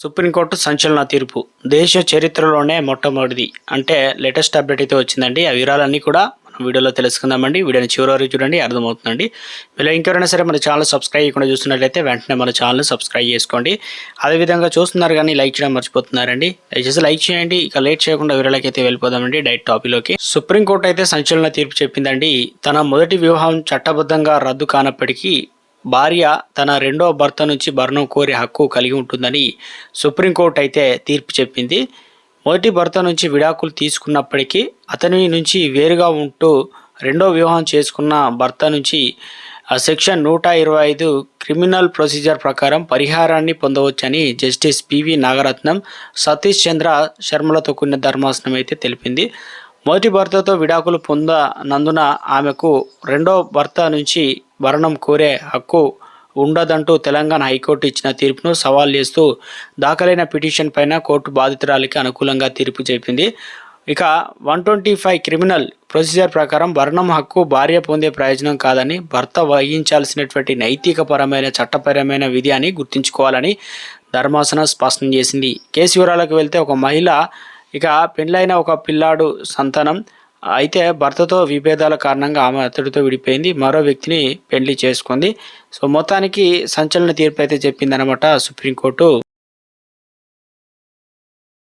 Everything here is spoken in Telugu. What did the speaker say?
సుప్రీంకోర్టు సంచలన తీర్పు. దేశ చరిత్రలోనే మొట్టమొదటిది. అంటే లేటెస్ట్ అప్డేట్ అయితే వచ్చిందండి. ఆ వివరాలన్నీ కూడా మనం వీడియోలో తెలుసుకుందామండి. వీడియోని చివరి వరకు చూడండి అర్థమవుతుందండి. మీరు ఇంకెవరైనా సరే మన ఛానల్ సబ్స్క్రైబ్ చేయకుండా చూస్తున్నట్లయితే వెంటనే మన ఛానల్ సబ్స్క్రైబ్ చేసుకోండి. అదేవిధంగా చూస్తున్నారు కానీ లైక్ చేయడం మర్చిపోతున్నారండి. దయచేసి లైక్ చేయండి. ఇక లేట్ చేయకుండా వివరాలకి అయితే వెళ్ళిపోదామండి. డైట్ టాపిక్లోకి. సుప్రీంకోర్టు అయితే సంచలన తీర్పు చెప్పిందండి. తన మొదటి వివాహం చట్టబద్ధంగా రద్దు కానప్పటికీ భార్య తన రెండో భర్త నుంచి భరణం కోరే హక్కు కలిగి ఉంటుందని సుప్రీంకోర్టు అయితే తీర్పు చెప్పింది. మొదటి భర్త నుంచి విడాకులు తీసుకున్నప్పటికీ అతని నుంచి వేరుగా ఉంటూ రెండో వివాహం చేసుకున్న భర్త నుంచి సెక్షన్ నూట ఇరవై ఐదు క్రిమినల్ ప్రొసీజర్ ప్రకారం పరిహారాన్ని పొందవచ్చని జస్టిస్ పివి నాగరత్నం సతీష్ చంద్ర శర్మలతో కూడిన ధర్మాసనం అయితే తెలిపింది. మొదటి భర్తతో విడాకులు పొందనందున ఆమెకు రెండో భర్త నుంచి భరణం కోరే హక్కు ఉండదంటూ తెలంగాణ హైకోర్టు ఇచ్చిన తీర్పును సవాల్ చేస్తూ దాఖలైన పిటిషన్ పైన కోర్టు బాధితురాలికి అనుకూలంగా తీర్పు చెప్పింది. ఇక one twenty five criminal procedure ప్రకారం భరణం హక్కు భార్య పొందే ప్రయోజనం కాదని భర్త వహించాల్సినటువంటి నైతికపరమైన చట్టపరమైన విధి అని గుర్తుంచుకోవాలని ధర్మాసనం స్పష్టం చేసింది. కేసు వివరాలకు వెళ్తే ఒక మహిళ ఇక పెండ్లైన ఒక పిల్లాడు సంతానం. అయితే భర్తతో విభేదాల కారణంగా ఆమె అతడితో విడిపోయింది. మరో వ్యక్తిని పెళ్ళి చేసుకుంది. సో మొత్తానికి సంచలన తీర్పు అయితే చెప్పిందనమాట సుప్రీంకోర్టు.